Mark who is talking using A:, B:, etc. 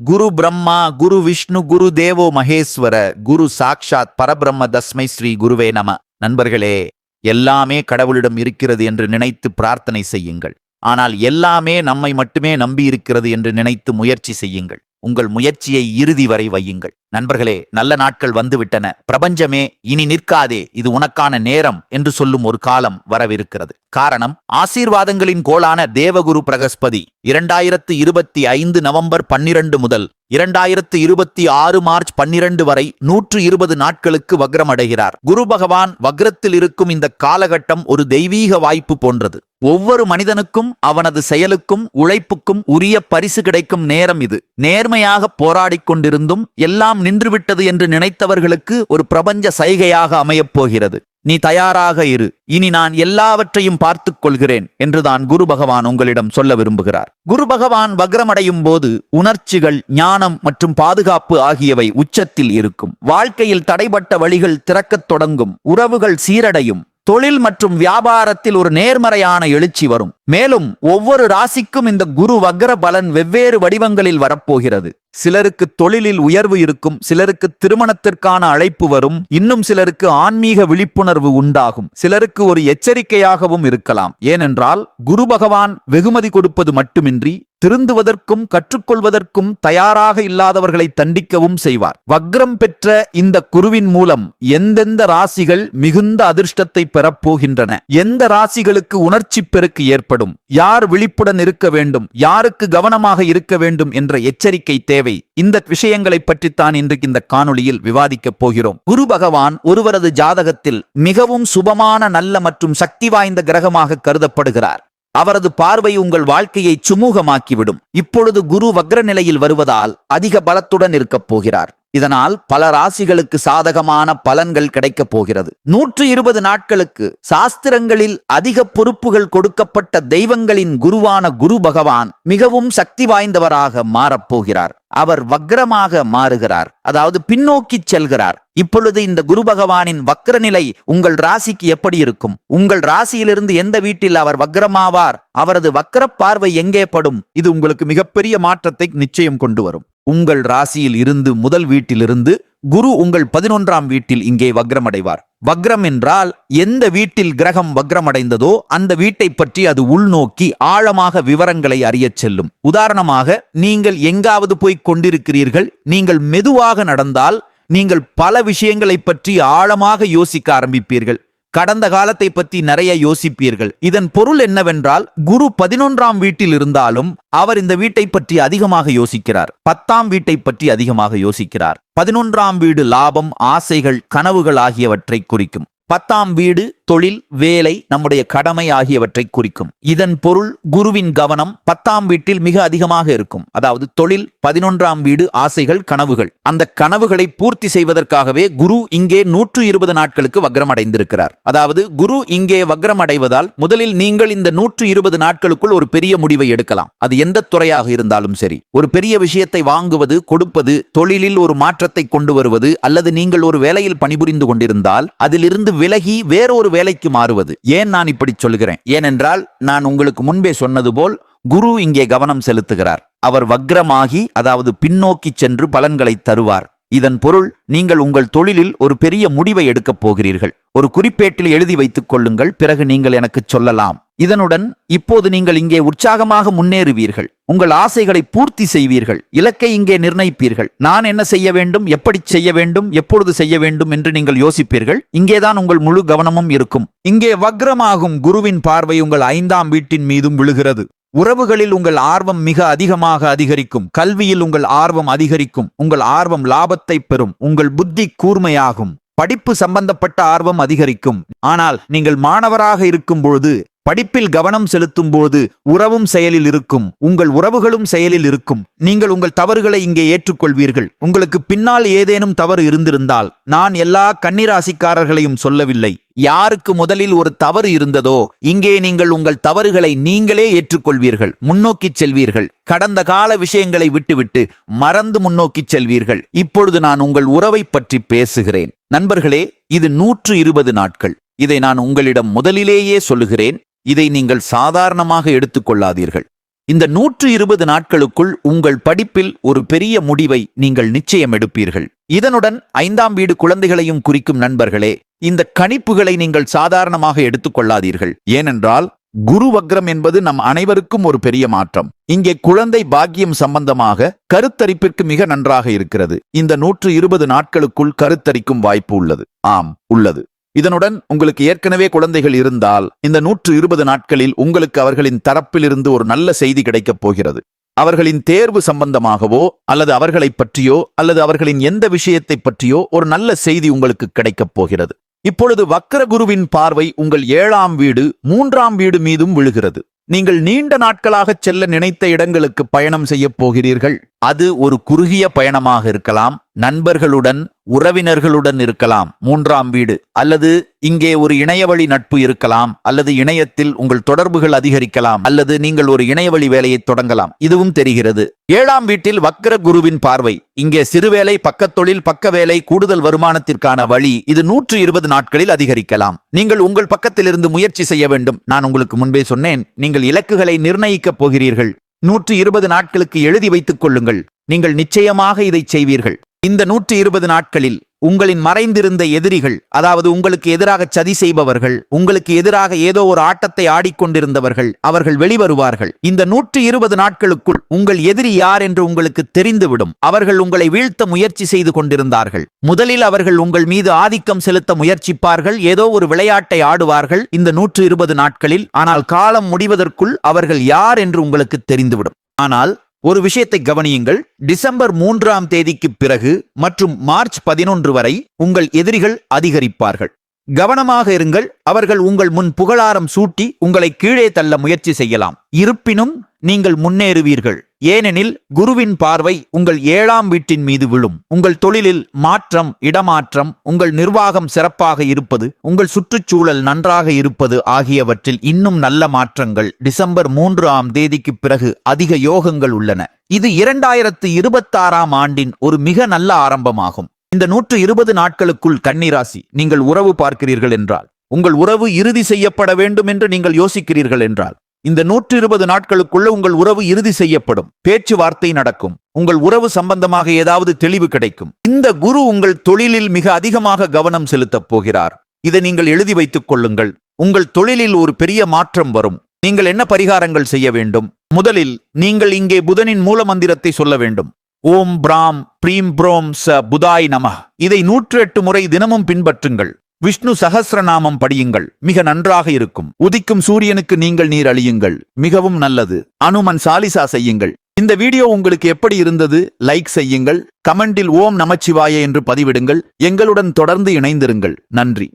A: குரு பிரம்மா குரு விஷ்ணு குரு தேவோ மகேஸ்வர குரு சாக்ஷாத் பரபிரம்ம தஸ்மை ஸ்ரீ குருவே நம. நண்பர்களே எல்லாமே கடவுளிடம் இருக்கிறது என்று நினைத்து பிரார்த்தனை செய்யுங்கள். ஆனால் எல்லாமே நம்மை மட்டுமே நம்பியிருக்கிறது என்று நினைத்து முயற்சி செய்யுங்கள். உங்கள் முயற்சியை இறுதி வரை வையுங்கள். நண்பர்களே நல்ல நாட்கள் வந்துவிட்டன. பிரபஞ்சமே இனி நிற்காதே. இது உனக்கான நேரம் என்று சொல்லும் ஒரு காலம் வரவிருக்கிறது. காரணம் ஆசீர்வாதங்களின் கோளான தேவகுரு பிரகஸ்பதி. இரண்டாயிரத்து இருபத்தி ஐந்து நவம்பர் பன்னிரண்டு முதல் இரண்டாயிரத்து இருபத்தி ஆறு மார்ச் பன்னிரண்டு வரை நூற்று இருபது நாட்களுக்கு வக்ரமடைகிறார். குரு பகவான் வக்ரத்தில் இருக்கும் இந்த காலகட்டம் ஒரு தெய்வீக வாய்ப்பு போன்றது. ஒவ்வொரு மனிதனுக்கும் அவனது செயலுக்கும் உழைப்புக்கும் உரிய பரிசு கிடைக்கும் நேரம் இது. நேர்மையாக போராடிக் கொண்டிருந்தும் எல்லாம் நின்றுவிட்டது என்று நினைத்தவர்களுக்கு ஒரு பிரபஞ்ச சைகையாக அமையப் போகிறது நீ தயாராக இரு. இனி நான் எல்லாவற்றையும் பார்த்துக் கொள்கிறேன் என்றுதான் குரு பகவான் உங்களிடம் சொல்ல விரும்புகிறார். குரு பகவான் வக்ரமடையும் போது உணர்ச்சிகள் ஞானம் மற்றும் பாதுகாப்பு ஆகியவை உச்சத்தில் இருக்கும். வாழ்க்கையில் தடைபட்ட வழிகள் திறக்கத் தொடங்கும். உறவுகள் சீரடையும். தொழில் மற்றும் வியாபாரத்தில் ஒரு நேர்மறையான எழுச்சி வரும். மேலும் ஒவ்வொரு ராசிக்கும் இந்த குரு வக்ர பலன் வெவ்வேறு வடிவங்களில் வரப்போகிறது. சிலருக்கு தொழிலில் உயர்வு இருக்கும் சிலருக்கு திருமணத்திற்கான அழைப்பு வரும் இன்னும் சிலருக்கு ஆன்மீக விழிப்புணர்வு உண்டாகும். சிலருக்கு ஒரு எச்சரிக்கையாகவும் இருக்கலாம். ஏனென்றால் குரு பகவான் வெகுமதி கொடுப்பது மட்டுமின்றி திருந்துவதற்கும் கற்றுக்கொள்வதற்கும் தயாராக இல்லாதவர்களை தண்டிக்கவும் செய்வார். வக்ரம் பெற்ற இந்த குருவின் மூலம் எந்தெந்த ராசிகள் மிகுந்த அதிர்ஷ்டத்தை பெறப்போகின்றன? எந்த ராசிகளுக்கு உணர்ச்சி பெருக்கு ஏற்படும்? யார் விழிப்புடன் இருக்க வேண்டும்? யாருக்கு கவனமாக இருக்க வேண்டும்? என்ற எச்சரிக்கை தேவை. இந்த விஷயங்களை பற்றித்தான் இன்றைக்கு இந்த காணொளியில் விவாதிக்கப் போகிறோம். குரு பகவான் ஒருவரது ஜாதகத்தில் மிகவும் சுபமான நல்ல மற்றும் சக்தி வாய்ந்த கிரகமாக கருதப்படுகிறார். அவரது பார்வை உங்கள் வாழ்க்கையை சுமூகமாக்கிவிடும். இப்பொழுது குரு வக்ர நிலையில் வருவதால் அதிக பலத்துடன் இருக்கப் போகிறார். இதனால் பல ராசிகளுக்கு சாதகமான பலன்கள் கிடைக்கப் போகிறது. நூற்று இருபது நாட்களுக்கு சாஸ்திரங்களில் அதிக பொறுப்புகள் கொடுக்கப்பட்ட தெய்வங்களின் குருவான குரு பகவான் மிகவும் சக்தி வாய்ந்தவராக மாறப்போகிறார் அவர் வக்ரமாக மாறுகிறார். அதாவது பின்னோக்கி செல்கிறார். இப்பொழுது இந்த குரு பகவானின் வக்ர நிலை உங்கள் ராசிக்கு எப்படி இருக்கும்? உங்கள் ராசியிலிருந்து எந்த வீட்டில் அவர் வக்ரமாவார்? அவரது வக்ர பார்வை எங்கே படும்? இது உங்களுக்கு மிகப்பெரிய மாற்றத்தை நிச்சயம் கொண்டு வரும். உங்கள் ராசியில் இருந்து முதல் வீட்டிலிருந்து குரு உங்கள் பதினொன்றாம் வீட்டில் இங்கே வக்ரமடைவார். வக்ரம் என்றால் எந்த வீட்டில் கிரகம் வக்ரமடைந்ததோ அந்த வீட்டை பற்றி அது உள்நோக்கி ஆழமாக விவரங்களை அறியச் செல்லும். உதாரணமாக நீங்கள் எங்காவது போய் கொண்டிருக்கிறீர்கள் நீங்கள் மெதுவாக நடந்தால் நீங்கள் பல விஷயங்களை பற்றி ஆழமாக யோசிக்க ஆரம்பிப்பீர்கள். கடந்த காலத்தை பற்றி நிறைய யோசிப்பீர்கள். இதன் பொருள் என்னவென்றால் குரு பதினொன்றாம் வீட்டில் இருந்தாலும் அவர் இந்த வீட்டை பற்றி அதிகமாக யோசிக்கிறார். பத்தாம் வீட்டை பற்றி அதிகமாக யோசிக்கிறார். பதினொன்றாம் வீடு லாபம் ஆசைகள் கனவுகள் ஆகியவற்றை குறிக்கும். பத்தாம் வீடு தொழில் வேலை நம்முடைய கடமை ஆகியவற்றை குறிக்கும். இதன் பொருள் குருவின் கவனம் பத்தாம் வீட்டில் மிக அதிகமாக இருக்கும். அதாவது தொழில் பதினொன்றாம் வீடு ஆசைகள் கனவுகள். அந்த கனவுகளை பூர்த்தி செய்வதற்காகவே குரு இங்கே நூற்று இருபது நாட்களுக்கு வக்ரம் அடைந்திருக்கிறார் அதாவது குரு இங்கே வக்ரம் அடைவதால் முதலில் நீங்கள் இந்த நூற்று இருபது நாட்களுக்குள் ஒரு பெரிய முடிவை எடுக்கலாம். அது எந்த துறையாக இருந்தாலும் சரி. ஒரு பெரிய விஷயத்தை வாங்குவது கொடுப்பது தொழிலில் ஒரு மாற்றத்தை கொண்டு வருவது அல்லது நீங்கள் ஒரு வேலையில் பணிபுரிந்து கொண்டிருந்தால் அதிலிருந்து விலகி வேறொரு வேலைக்கு மாறுவது. ஏன் நான் இப்படி சொல்கிறேன்? ஏனென்றால் நான் உங்களுக்கு முன்பே சொன்னது போல் குரு இங்கே கவனம் செலுத்துகிறார். அவர் வக்ரமாகி அதாவது பின்னோக்கி சென்று பலன்களை தருவார். இதன் பொருள் நீங்கள் உங்கள் தொழிலில் ஒரு பெரிய முடிவை எடுக்கப் போகிறீர்கள். ஒரு குறிப்பேட்டில் எழுதி வைத்துக் கொள்ளுங்கள் பிறகு நீங்கள் எனக்கு சொல்லலாம். இதனுடன் இப்போது நீங்கள் இங்கே உற்சாகமாக முன்னேறுவீர்கள். உங்கள் ஆசைகளை பூர்த்தி செய்வீர்கள். இலக்கை இங்கே நிர்ணயிப்பீர்கள். நான் என்ன செய்ய வேண்டும் எப்படி செய்ய வேண்டும் எப்பொழுது செய்ய வேண்டும் என்று நீங்கள் யோசிப்பீர்கள். இங்கேதான் உங்கள் முழு கவனமும் இருக்கும். இங்கே வக்ரமாகும் குருவின் பார்வை உங்கள் ஐந்தாம் வீட்டின் மீதும் விழுகிறது. உறவுகளில் உங்கள் ஆர்வம் மிக அதிகமாக அதிகரிக்கும். கல்வியில் உங்கள் ஆர்வம் அதிகரிக்கும். உங்கள் ஆர்வம் லாபத்தை பெறும். உங்கள் புத்தி கூர்மையாகும். படிப்பு சம்பந்தப்பட்ட ஆர்வம் அதிகரிக்கும். ஆனால் நீங்கள் மாணவராக இருக்கும் பொழுது படிப்பில் கவனம் செலுத்தும் போது உறவும் செயலில் இருக்கும். உங்கள் உறவுகளும் செயலில் இருக்கும். நீங்கள் உங்கள் தவறுகளை இங்கே ஏற்றுக்கொள்வீர்கள். உங்களுக்கு பின்னால் ஏதேனும் தவறு இருந்திருந்தால் நான் எல்லா கன்னிராசிக்காரர்களையும் சொல்லவில்லை. யாருக்கு முதலில் ஒரு தவறு இருந்ததோ இங்கே நீங்கள் உங்கள் தவறுகளை நீங்களே ஏற்றுக்கொள்வீர்கள். முன்னோக்கி செல்வீர்கள். கடந்த கால விஷயங்களை விட்டுவிட்டு மறந்து முன்னோக்கி செல்வீர்கள். இப்பொழுது நான் உங்கள் உறவை பற்றி பேசுகிறேன். நண்பர்களே இது நூற்று இருபது நாட்கள். இதை நான் உங்களிடம் முதலிலேயே சொல்லுகிறேன். இதை நீங்கள் சாதாரணமாக எடுத்துக்கொள்ளாதீர்கள் இந்த நூற்று இருபது நாட்களுக்குள் உங்கள் படிப்பில் ஒரு பெரிய முடிவை நீங்கள் நிச்சயம் எடுப்பீர்கள். இதனுடன் ஐந்தாம் வீடு குழந்தைகளையும் குறிக்கும் நண்பர்களே இந்த கணிப்புகளை நீங்கள் சாதாரணமாக எடுத்துக்கொள்ளாதீர்கள் ஏனென்றால் குரு வக்ரம் என்பது நம் அனைவருக்கும் ஒரு பெரிய மாற்றம். இங்கே குழந்தை பாக்கியம் சம்பந்தமாக கருத்தரிப்பிற்கு மிக நன்றாக இருக்கிறது. இந்த நூற்று இருபது நாட்களுக்குள் கருத்தரிக்கும் வாய்ப்பு உள்ளது. ஆம் உள்ளது. இதனுடன் உங்களுக்கு ஏற்கனவே குழந்தைகள் இருந்தால் இந்த நூற்று இருபது நாட்களில் உங்களுக்கு அவர்களின் தரப்பிலிருந்து ஒரு நல்ல செய்தி கிடைக்கப் போகிறது. அவர்களின் தேர்வு சம்பந்தமாகவோ அல்லது அவர்களைப் பற்றியோ அல்லது அவர்களின் எந்த விஷயத்தைப் பற்றியோ ஒரு நல்ல செய்தி உங்களுக்கு கிடைக்கப் போகிறது. இப்பொழுது வக்கரகுருவின் பார்வை உங்கள் ஏழாம் வீடு மூன்றாம் வீடு மீதும் விழுகிறது. நீங்கள் நீண்ட நாட்களாக செல்ல நினைத்த இடங்களுக்கு பயணம் செய்யப் போகிறீர்கள். அது ஒரு குறுகிய பயணமாக இருக்கலாம். நண்பர்களுடன் உறவினர்களுடன் இருக்கலாம். மூன்றாம் வீடு. அல்லது இங்கே ஒரு இணையவழி நட்பு இருக்கலாம். அல்லது இணையத்தில் உங்கள் தொடர்புகள் அதிகரிக்கலாம். அல்லது நீங்கள் ஒரு இணையவழி வேலையை தொடங்கலாம். இதுவும் தெரிகிறது. ஏழாம் வீட்டில் வக்கர குருவின் பார்வை. இங்கே சிறுவேலை பக்கத்தொழில் பக்க வேலை கூடுதல் வருமானத்திற்கான வழி. இது நூற்று இருபது நாட்களில் அதிகரிக்கலாம். நீங்கள் உங்கள் பக்கத்திலிருந்து முயற்சி செய்ய வேண்டும். நான் உங்களுக்கு முன்பே சொன்னேன். நீங்கள் இலக்குகளை நிர்ணயிக்கப் போகிறீர்கள். நூற்று இருபது நாட்களுக்கு எழுதி வைத்துக் கொள்ளுங்கள். நீங்கள் நிச்சயமாக இதை செய்வீர்கள். இந்த நூற்று இருபது நாட்களில் உங்களின் மறைந்திருந்த எதிரிகள் அதாவது உங்களுக்கு எதிராக சதி செய்பவர்கள் உங்களுக்கு எதிராக ஏதோ ஒரு ஆட்டத்தை ஆடிக்கொண்டிருந்தவர்கள் அவர்கள் வெளிவருவார்கள். இந்த நூற்று இருபது நாட்களுக்குள் உங்கள் எதிரி யார் என்று உங்களுக்கு தெரிந்துவிடும். அவர்கள் உங்களை வீழ்த்த முயற்சி செய்து கொண்டிருந்தார்கள். முதலில் அவர்கள் உங்கள் மீது ஆதிக்கம் செலுத்த முயற்சிப்பார்கள். ஏதோ ஒரு விளையாட்டை ஆடுவார்கள் இந்த நூற்று இருபது நாட்களில். ஆனால் காலம் முடிவதற்குள் அவர்கள் யார் என்று உங்களுக்கு தெரிந்துவிடும். ஆனால் ஒரு விஷயத்தை கவனியுங்கள். டிசம்பர் மூன்றாம் தேதிக்கு பிறகு மற்றும் மார்ச் பதினொன்று வரை உங்கள் எதிரிகள் அதிகரிப்பார்கள். கவனமாக இருங்கள் அவர்கள் உங்கள் முன் புகழாரம் சூட்டி உங்களை கீழே தள்ள முயற்சி செய்யலாம். இருப்பினும் நீங்கள் முன்னேறுவீர்கள். ஏனெனில் குருவின் பார்வை உங்கள் ஏழாம் வீட்டின் மீது விழும். உங்கள் தொழிலில் மாற்றம் இடமாற்றம் உங்கள் நிர்வாகம் சிறப்பாக இருப்பது உங்கள் சுற்றுச்சூழல் நன்றாக இருப்பது ஆகியவற்றில் இன்னும் நல்ல மாற்றங்கள் டிசம்பர் மூன்று ஆம் தேதிக்கு பிறகு அதிக யோகங்கள் உள்ளன. இது இரண்டாயிரத்து இருபத்தாறாம் ஆண்டின் ஒரு மிக நல்ல ஆரம்பமாகும். இந்த நூற்று இருபது நாட்களுக்குள் கன்னிராசி நீங்கள் உறவு பார்க்கிறீர்கள் என்றால் உங்கள் உறவு இறுதி செய்யப்பட வேண்டும் என்று நீங்கள் யோசிக்கிறீர்கள் என்றால் இந்த நூற்று இருபது நாட்களுக்குள்ள உங்கள் உறவு இறுதி செய்யப்படும் பேச்சுவார்த்தை நடக்கும் உங்கள் உறவு சம்பந்தமாக ஏதாவது தெளிவு கிடைக்கும். இந்த குரு உங்கள் தொழிலில் மிக அதிகமாக கவனம் செலுத்தப் போகிறார். இதை நீங்கள் எழுதி வைத்துக் கொள்ளுங்கள். உங்கள் தொழிலில் ஒரு பெரிய மாற்றம் வரும். நீங்கள் என்ன பரிகாரங்கள் செய்ய வேண்டும்? முதலில் நீங்கள் இங்கே புதனின் மூல மந்திரத்தை சொல்ல வேண்டும். ஓம் பிராம் பிரீம் ப்ரோம் ச புதாய் நம. இதை நூற்று எட்டு முறை தினமும் பின்பற்றுங்கள். விஷ்ணு சகசிரநாமம் படியுங்கள். மிக நன்றாக இருக்கும். உதிக்கும் சூரியனுக்கு நீங்கள் நீர் அழியுங்கள். மிகவும் நல்லது. அனுமன் சாலிசா செய்யுங்கள். இந்த வீடியோ உங்களுக்கு எப்படி இருந்தது? லைக் செய்யுங்கள். கமெண்டில் ஓம் நமச்சிவாய என்று பதிவிடுங்கள். எங்களுடன் தொடர்ந்து இணைந்திருங்கள். நன்றி.